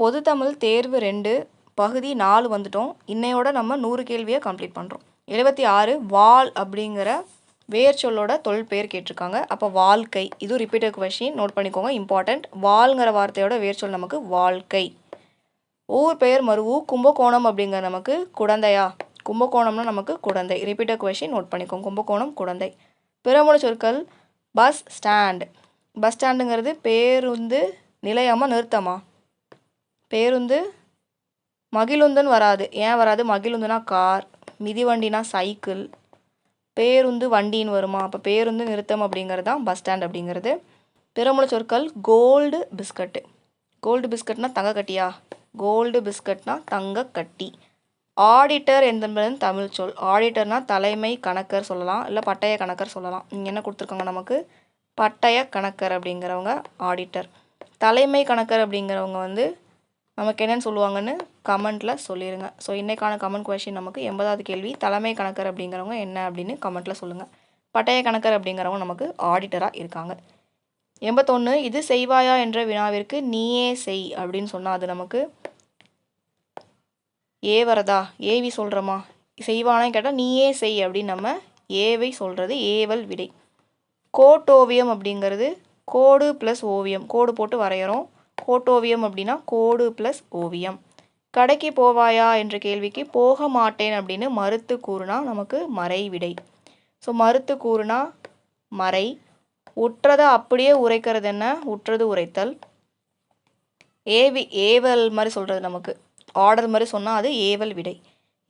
பொது தமிழ் தேர்வு ரெண்டு பகுதி நாலு வந்துட்டோம். இன்னையோட நம்ம நூறு கேள்வியை கம்ப்ளீட் பண்ணுறோம் எழுபத்தி ஆறு வால் அப்படிங்கிற வேர் சொல்லோட தொல் பேர் கேட்டிருக்காங்க. அப்போ வாழ்க்கை இது ரிப்பீட்டட் கொஷின் நோட் பண்ணிக்கோங்க இம்பார்ட்டண்ட் வால்ங்கிற வார்த்தையோட வேர் சொல் நமக்கு வாழ்க்கை. ஊர் பெயர் மருவு கும்பகோணம் அப்படிங்கிற நமக்கு குடந்தையா? கும்பகோணம்னா நமக்கு குடந்தை. ரிப்பீட்டட் கொஷின் நோட் பண்ணிக்கோங்க கும்பகோணம் குழந்தை பிறமொழி சொற்கள் பஸ் ஸ்டாண்ட் பஸ் ஸ்டாண்டுங்கிறது பேருந்து நிலையமாக நிறுத்தமா? பேருந்து மகிழுந்துன்னு வராது. ஏன் வராது? மகிழுந்துனா கார் மிதிவண்டினா சைக்கிள் பேருந்து வண்டின்னு வருமா? அப்போ பேருந்து நிறுத்தம் அப்படிங்கிறது தான் பஸ் ஸ்டாண்ட் அப்படிங்கிறது. பிறமொழி சொற்கள் கோல்டு பிஸ்கட்டு கோல்டு பிஸ்கட்னா தங்க கட்டியா கோல்டு பிஸ்கட்னா தங்க கட்டி ஆடிட்டர் என்பது தமிழ் சொல். ஆடிட்டர்னா தலைமை கணக்கர் சொல்லலாம். இல்லை பட்டய கணக்கர் சொல்லலாம். இங்கே என்ன கொடுத்துருக்காங்க நமக்கு? பட்டய கணக்கர் அப்படிங்கிறவங்க ஆடிட்டர் தலைமை கணக்கர் அப்படிங்கிறவங்க வந்து நமக்கு என்னென்னு சொல்லுவாங்கன்னு கமெண்ட்டில் சொல்லிடுங்க ஸோ இன்றைக்கான கமெண்ட் கொஷின் நமக்கு எண்பதாவது கேள்வி தலைமை கணக்கர் அப்படிங்கிறவங்க என்ன அப்படின்னு கமெண்ட்டில் சொல்லுங்கள் பட்டய கணக்கர் அப்படிங்கிறவங்க நமக்கு ஆடிட்டராக இருக்காங்க. எண்பத்தொன்று இது செய்வாயா என்ற வினாவிற்கு நீயே செய் அப்படின்னு சொன்னால் அது நமக்கு ஏ வரதா? ஏவி சொல்கிறோமா செய்வானே கேட்டால் நீயே செய் அப்படின்னு நம்ம ஏவை சொல்கிறது ஏவல் விடை. கோட்டோவியம் அப்படிங்கிறது கோடு ப்ளஸ் ஓவியம். கோடு போட்டு வரைகிறோம் கோட்டோவியம் அப்படின்னா கோடு ப்ளஸ் ஓவியம். கடைக்கு போவாயா என்ற கேள்விக்கு போக மாட்டேன் அப்படின்னு மறுத்து கூறுனா நமக்கு மறை விடை. ஸோ மறுத்து கூறுனா மறை. உற்றதை அப்படியே உரைக்கிறது என்ன? உற்றது உரைத்தல். ஏவி ஏவல் மாதிரி சொல்கிறது நமக்கு. ஆர்டர் மாதிரி சொன்னால் அது ஏவல் விடை.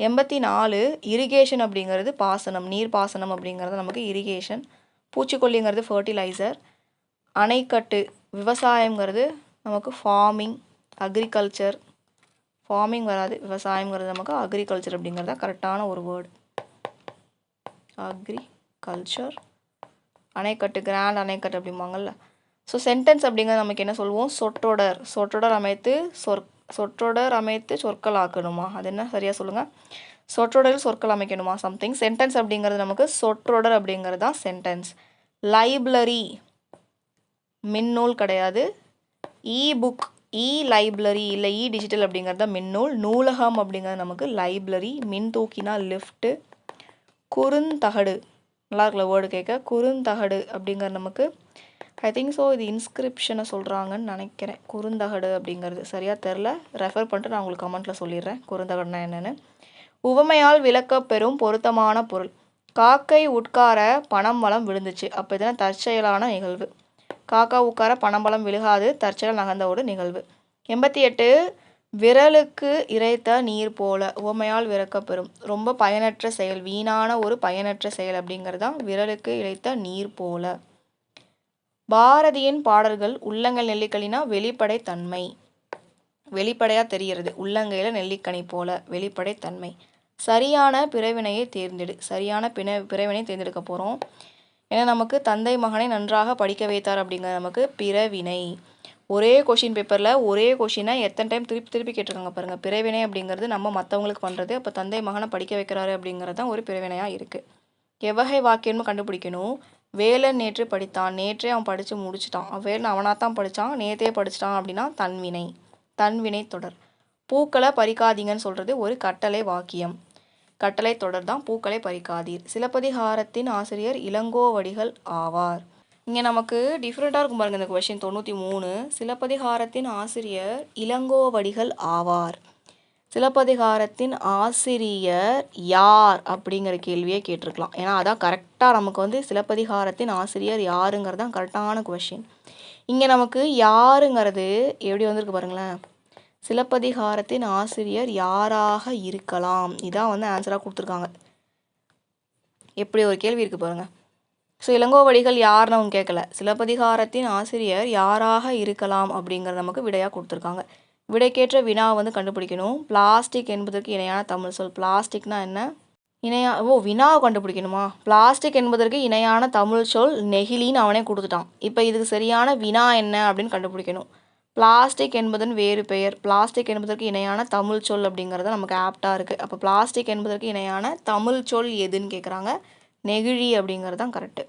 எண்பத்தி நாலு இரிகேஷன் அப்படிங்கிறது பாசனம் நீர் பாசனம் அப்படிங்கிறது நமக்கு இரிகேஷன் பூச்சிக்கொல்லிங்கிறது ஃபர்டிலைசர் அணைக்கட்டு விவசாயங்கிறது நமக்கு ஃபார்மிங் அக்ரிகல்ச்சர் ஃபார்மிங் வராது விவசாயங்கிறது நமக்கு அக்ரிகல்ச்சர் அப்படிங்கிறது தான் கரெக்டான ஒரு வேர்டு அக்ரிகல்ச்சர் அணைக்கட்டு கிராண்ட் அணைக்கட்டு அப்படிம்பாங்கல்ல. ஸோ சென்டென்ஸ் அப்படிங்கிறது நமக்கு என்ன சொல்லுவோம்? சொற்றொடர். சொற்றொடர் அமைத்து சொற் சொற்றொடர் அமைத்து சொற்கள் ஆக்கணுமா அது என்ன? சரியாக சொல்லுங்கள் சொற்றொடரில் சொற்கள் அமைக்கணுமா? சம்திங் சென்டென்ஸ் அப்படிங்கிறது நமக்கு சொற்றொடர் அப்படிங்கிறது தான் சென்டென்ஸ் லைப்ரரி மின்னூல் கிடையாது. இ புக் இ லைப்ரரி இல்லை இ டிஜிட்டல் அப்படிங்கிறது தான் மின்னூல் நூலகம் அப்படிங்கிறது நமக்கு லைப்ரரி மின் தூக்கினா லிஃப்ட்டு குறுந்தகடு நல்லா இருக்குல்ல வேர்டு கேட்க? குறுந்தகடு அப்படிங்கிறது நமக்கு ஐ திங்க் ஸோ இது இன்ஸ்கிரிப்ஷனை சொல்கிறாங்கன்னு நினைக்கிறேன். குறுந்தகடு அப்படிங்கிறது. சரியாக தெரில ரெஃபர் பண்ணிட்டு நான் உங்களுக்கு கமெண்ட்டில் சொல்லிடுறேன். குறுந்தகடுனா என்னென்னு. உவமையால் விளக்கப்பெறும் பொருத்தமான பொருள். காக்கை உட்கார பணம் வளம் விழுந்துச்சு. அப்போ இதெல்லாம் தற்செயலான நிகழ்வு. காக்கா உட்கார பணம்பலம் விழுகாது தற்செயல் நகர்ந்தவோடு நிகழ்வு. எண்பத்தி எட்டு விரலுக்கு இறைத்த நீர் போல உவமையால் விறக்கப்பெறும். ரொம்ப பயனற்ற செயல் வீணான ஒரு பயனற்ற செயல் அப்படிங்கிறது தான் விரலுக்கு இழைத்த நீர் போல. பாரதியின் பாடல்கள் உள்ளங்கள் நெல்லிக்கனினா வெளிப்படை தன்மை. வெளிப்படையாக தெரிகிறது உள்ளங்கையில் நெல்லிக்கனி போல வெளிப்படை தன்மை. சரியான பிறவினையை தேர்ந்தெடு சரியான பின பிறவினை தேர்ந்தெடுக்க போகிறோம் ஏன்னா நமக்கு தந்தை மகனை நன்றாக படிக்க வைத்தார் அப்படிங்கிறது நமக்கு பிறவினை. ஒரே கொஷின் பேப்பரில் ஒரே கொஷினை எத்தனை டைம் திருப்பி திருப்பி கேட்டிருக்காங்க பாருங்கள் பிறவினை அப்படிங்கிறது நம்ம மற்றவங்களுக்கு பண்ணுறது அப்போ தந்தை மகனை படிக்க வைக்கிறாரு அப்படிங்கிறது தான் ஒரு பிறவினையாக இருக்குது எவ்வகை வாக்கியம்னு கண்டுபிடிக்கணும். வேலன் நேற்று படித்தான். நேற்றே அவன் படித்து முடிச்சிட்டான். வேலன் அவனாக தான் படித்தான் நேற்றே படிச்சிட்டான் அப்படின்னா தன்வினை. தன்வினை தொடர். பூக்களை பறிக்காதீங்கன்னு சொல்கிறது ஒரு கட்டளை வாக்கியம். கட்டளை தொடர் தான் பூக்களை பறிக்காதீர். சிலப்பதிகாரத்தின் ஆசிரியர் இளங்கோவடிகள் ஆவார். இங்கே நமக்கு டிஃப்ரெண்ட்டாக இருக்கும் பாருங்கள் இந்த கொஷின் தொண்ணூற்றி மூணு. சிலப்பதிகாரத்தின் ஆசிரியர் இளங்கோவடிகள் ஆவார். சிலப்பதிகாரத்தின் ஆசிரியர் யார் அப்படிங்கிற கேள்வியை கேட்டிருக்கலாம். ஏன்னா அதான் கரெக்டாக நமக்கு வந்து சிலப்பதிகாரத்தின் ஆசிரியர் யாருங்கிறது தான் கரெக்டான கொஷின் இங்கே நமக்கு யாருங்கிறது எப்படி வந்திருக்கு பாருங்களேன். சிலப்பதிகாரத்தின் ஆசிரியர் யாராக இருக்கலாம்? இதான் வந்து ஆன்சராக கொடுத்துருக்காங்க. எப்படி ஒரு கேள்வி இருக்குது பாருங்கள் ஸோ இளங்கோவடிகள் யாருன்னு அவங்க கேட்கல. சிலப்பதிகாரத்தின் ஆசிரியர் யாராக இருக்கலாம் அப்படிங்கிறது நமக்கு விடையாக கொடுத்துருக்காங்க. விடைக்கேற்ற வினா வந்து கண்டுபிடிக்கணும். பிளாஸ்டிக் என்பதற்கு இணையான தமிழ் சொல். பிளாஸ்டிக்னா என்ன? இணையா ஓ வினாவை கண்டுபிடிக்கணுமா? பிளாஸ்டிக் என்பதற்கு இணையான தமிழ் சொல் நெகிழின்னு அவனே கொடுத்துட்டான். இப்போ இதுக்கு சரியான வினா என்ன அப்படின்னு கண்டுபிடிக்கணும். பிளாஸ்டிக் என்பதன் வேறு பெயர். பிளாஸ்டிக் என்பதற்கு இணையான தமிழ் சொல் அப்படிங்கிறது நமக்கு ஆப்டாக இருக்குது அப்போ பிளாஸ்டிக் என்பதற்கு இணையான தமிழ் சொல் எதுன்னு கேட்குறாங்க நெகிழி அப்படிங்கிறது தான் கரெக்டு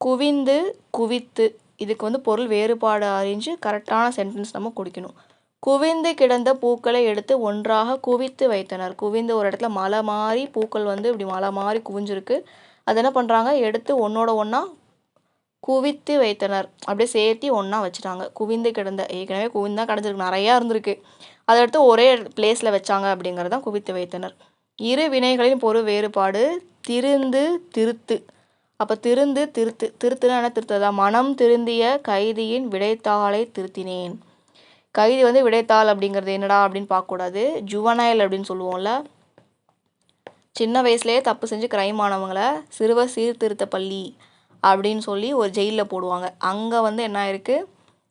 குவிந்து குவித்து இதுக்கு வந்து பொருள் வேறுபாடு அறிஞ்சு கரெக்டான சென்டென்ஸ் நம்ம குடிக்கணும். குவிந்து கிடந்த பூக்களை எடுத்து ஒன்றாக குவித்து வைத்தனர். குவிந்து ஒரு இடத்துல மலை மாதிரி பூக்கள் வந்து இப்படி மலை மாதிரி குவிஞ்சிருக்கு. அது என்ன பண்ணுறாங்க எடுத்து ஒன்றோட ஒன்றா குவித்து வைத்தனர். அப்படியே சேர்த்தி ஒன்றா வச்சுட்டாங்க. குவிந்து கிடந்த ஏற்கனவே குவிந்து தான் கிடந்திருக்கு. நிறையா இருந்திருக்கு. அதை எடுத்து ஒரே பிளேஸில் வச்சாங்க அப்படிங்கிறதான் குவித்து வைத்தனர். இரு வினைகளின் பொருள் வேறுபாடு திருந்து திருத்து. அப்போ திருந்து திருத்து. திருத்துனா என்ன? திருத்ததா மனம் திருந்திய கைதியின் விடைத்தாளை திருத்தினேன். கைதி வந்து விடைத்தாள் அப்படிங்கிறது என்னடா அப்படின்னு பார்க்கக்கூடாது. ஜுவனைல் அப்படின்னு சொல்லுவோம்ல. சின்ன வயசுலேயே தப்பு செஞ்சு கிரைம் ஆனவங்களை சிறுவர் சீர்திருத்த பள்ளி. அப்படின்னு சொல்லி ஒரு ஜெயிலில் போடுவாங்க. அங்கே வந்து என்ன ஆயிருக்கு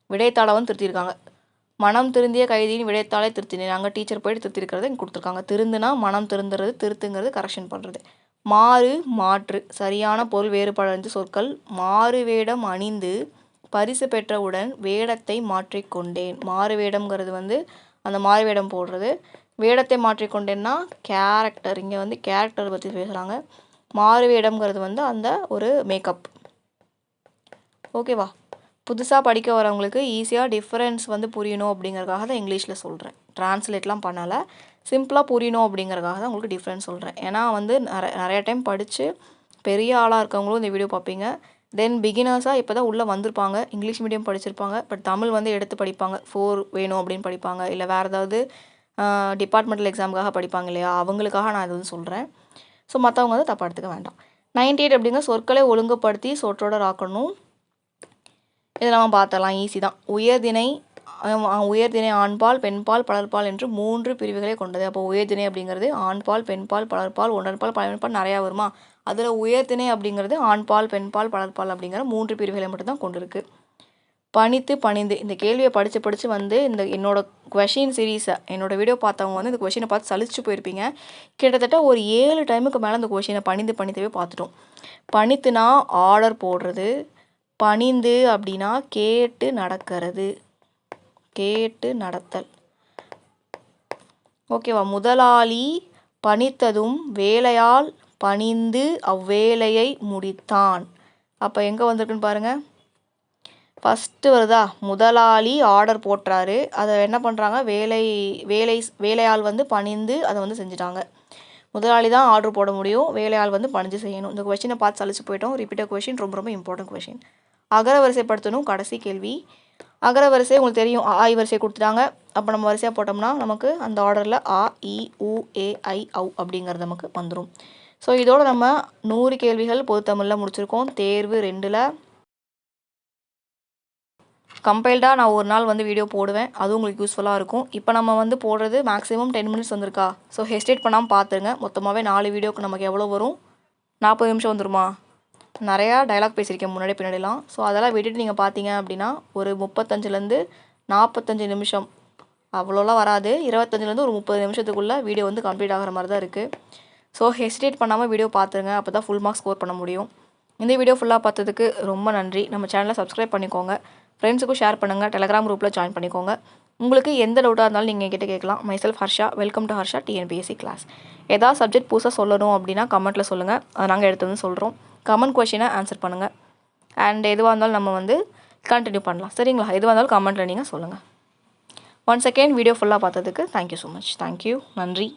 விடைத்தாளை வந்து திருத்தியிருக்காங்க மனம் திருந்திய கைதியின் விடைத்தாளை திருத்தினேன். அங்கே டீச்சர் போயிட்டு திருத்திருக்கிறத இங்கே கொடுத்துருக்காங்க. திருந்துனா மனம் திருந்துறது திருத்துங்கிறது கரெக்ஷன் பண்ணுறது மாறு மாற்று. சரியான பொருள் வேறுபாடு சொற்கள். மாறு வேடம் அணிந்து பரிசு பெற்றவுடன் வேடத்தை மாற்றிக்கொண்டேன் மாறு வேடம்ங்கிறது வந்து அந்த மாறு வேடம் போடுறது. வேடத்தை மாற்றிக்கொண்டேன்னா கேரக்டர் இங்கே வந்து கேரக்டர் பற்றி பேசுகிறாங்க மாறு வேடம்ங்கிறது வந்து அந்த ஒரு மேக்கப் ஓகேவா? புதுசாக படிக்க வரவங்களுக்கு ஈஸியாக டிஃப்ரென்ஸ் வந்து புரியணும் அப்படிங்கிறதுக்காக தான் இங்கிலீஷில் சொல்கிறேன் ட்ரான்ஸ்லேட்லாம் பண்ணலை. சிம்பிளாக புரியணும் அப்படிங்கிறதுக்காக தான் உங்களுக்கு டிஃப்ரென்ஸ் சொல்கிறேன் ஏன்னா வந்து நிறைய நிறைய டைம் படித்து பெரிய ஆளாக இருக்கவங்களும் இந்த வீடியோ பார்ப்பீங்க. தென் பிகினர்ஸாக இப்போ தான் உள்ளே வந்திருப்பாங்க. இங்கிலீஷ் மீடியம் படிச்சிருப்பாங்க. பட் தமிழ் வந்து எடுத்து படிப்பாங்க. ஃபோர் வேணும் அப்படின்னு படிப்பாங்க. இல்லை வேறு ஏதாவது டிபார்ட்மெண்டல் எக்ஸாமுக்காக படிப்பாங்க இல்லையா? அவங்களுக்காக நான் இது வந்து சொல்கிறேன் ஸோ மற்றவங்க வந்து தப்பாக எடுத்துக்க வேண்டாம். நைன்டி எயிட் அப்படிங்கிற சொற்களை ஒழுங்குபடுத்தி சொற்றோடர் ஆக்கணும் இதெல்லாம் பார்த்தலாம் ஈஸி தான். உயர்தினை உயர்தினை ஆண்பால் பெண்பால் பலர்பால் என்று மூன்று பிரிவுகளை கொண்டது. அப்போ உயர்தினை அப்படிங்கிறது ஆண்பால் பெண்பால் பலர்பால் ஒன்றன்பால் பலவன்பால் நிறையா வருமா? அதில் உயர்தினை அப்படிங்கிறது ஆண்பால் பெண்பால் பலர்பால் அப்படிங்கிற மூன்று பிரிவுகளை மட்டும்தான் கொண்டிருக்கு. பணித்து பணிந்து. இந்த கேள்வியை படித்து படித்து வந்து இந்த என்னோட கொஷின் சீரீஸை என்னோடய வீடியோ பார்த்தவங்க வந்து இந்த கொஷினை பார்த்து சலிச்சு போயிருப்பீங்க. கிட்டத்தட்ட ஒரு ஏழு டைமுக்கு மேலே அந்த கொஷினை பணிந்து பணித்தவே பார்த்துட்டோம். பணித்துனா ஆர்டர் போடுறது பணிந்து அப்படின்னா கேட்டு நடக்கிறது. கேட்டு நடத்தல். ஓகேவா? முதலாளி பணித்ததும் வேலையால் பணிந்து அவ்வேலையை முடித்தான். அப்போ எங்கே வந்திருக்குன்னு பாருங்கள் ஃபஸ்ட்டு வருதா? முதலாளி ஆர்டர் போட்டுறாரு அதை என்ன பண்ணுறாங்க வேலை வேலை வேலையால் வந்து பணிந்து அதை வந்து செஞ்சுட்டாங்க. முதலாளி தான் ஆர்டர் போட முடியும். வேலையால் வந்து பணிஞ்சு செய்யணும். இந்த கொஷினை பார்த்து சளிச்சு போயிட்டோம். ரிப்பீட்டட் கொஷின் ரொம்ப ரொம்ப இம்பார்ட்டன்ட் கொஷின் அகர வரிசைப்படுத்தணும் கடைசி கேள்வி. அகர வரிசை உங்களுக்கு தெரியும் ஆய் வரிசை கொடுத்துட்டாங்க. அப்போ நம்ம வரிசையாக போட்டோம்னா நமக்கு அந்த ஆர்டரில் ஆ இ உ ஏ ஐ ஔ அப்படிங்கிறது நமக்கு வந்துடும் ஸோ இதோடு நம்ம நூறு கேள்விகள் பொதுத்தமிழில் முடிச்சிருக்கோம். தேர்வு ரெண்டில். கம்பைல்டாக நான் ஒரு நாள் வந்து வீடியோ போடுவேன். அதுவும் உங்களுக்கு யூஸ்ஃபுல்லாக இருக்கும். இப்போ நம்ம வந்து போடுறது மேக்ஸிமம் டென் மினிட்ஸ் வந்திருக்கா? ஸோ ஹெஸ்டேட் பண்ணாமல் பார்த்துருங்க மொத்தமாகவே நாலு வீடியோக்கு நமக்கு எவ்வளோ வரும்? நாற்பது நிமிஷம் வந்துருமா? நிறையா டைலாக் பேசியிருக்கேன் முன்னாடி பின்னாடிலாம். ஸோ அதெல்லாம் விட்டுட்டு நீங்கள் பார்த்தீங்க அப்படின்னா ஒரு முப்பத்தஞ்சுலேருந்து நாற்பத்தஞ்சு நிமிஷம். அவ்வளோலாம் வராது. இருபத்தஞ்சிலேருந்து ஒரு முப்பது நிமிஷத்துக்குள்ளே வீடியோ வந்து கம்ப்ளீட் ஆகிற மாதிரி தான் இருக்குது ஸோ ஹெசிடேட் பண்ணாமல் வீடியோ பார்த்துருங்க அப்போ தான் ஃபுல் மார்க் ஸ்கோர் பண்ண முடியும். இந்த வீடியோ ஃபுல்லாக பார்த்ததுக்கு ரொம்ப நன்றி. நம்ம சேனலை சப்ஸ்கிரைப் பண்ணிக்கோங்க. ஃப்ரெண்ட்ஸுக்கும் ஷேர் பண்ணுங்கள் டெலகிராம் குரூப்பில் ஜாயின் பண்ணிக்கோங்க. உங்களுக்கு எந்த டவுட்டாக இருந்தாலும் நீங்கள் என்கிட்ட கேட்கலாம். Myself Harsha welcome to Harsha TNPSC class ஏதாவது சப்ஜெக்ட் புதுசாக சொல்லணும் அப்படின்னா கமெண்ட்டில் சொல்லுங்கள் அதை நாங்கள் எடுத்து வந்து சொல்கிறோம் கமெண்ட் கொஷினை ஆன்சர் பண்ணுங்கள் அண்ட் எதுவாக இருந்தாலும் நம்ம வந்து கண்டினியூ பண்ணலாம். சரிங்களா? எதுவாக இருந்தாலும் கமெண்ட்டில் நீங்கள் சொல்லுங்கள் ஒன் செகண்ட் வீடியோ ஃபுல்லாக பார்த்ததுக்கு தேங்க்யூ ஸோ மச் தேங்க்யூ நன்றி.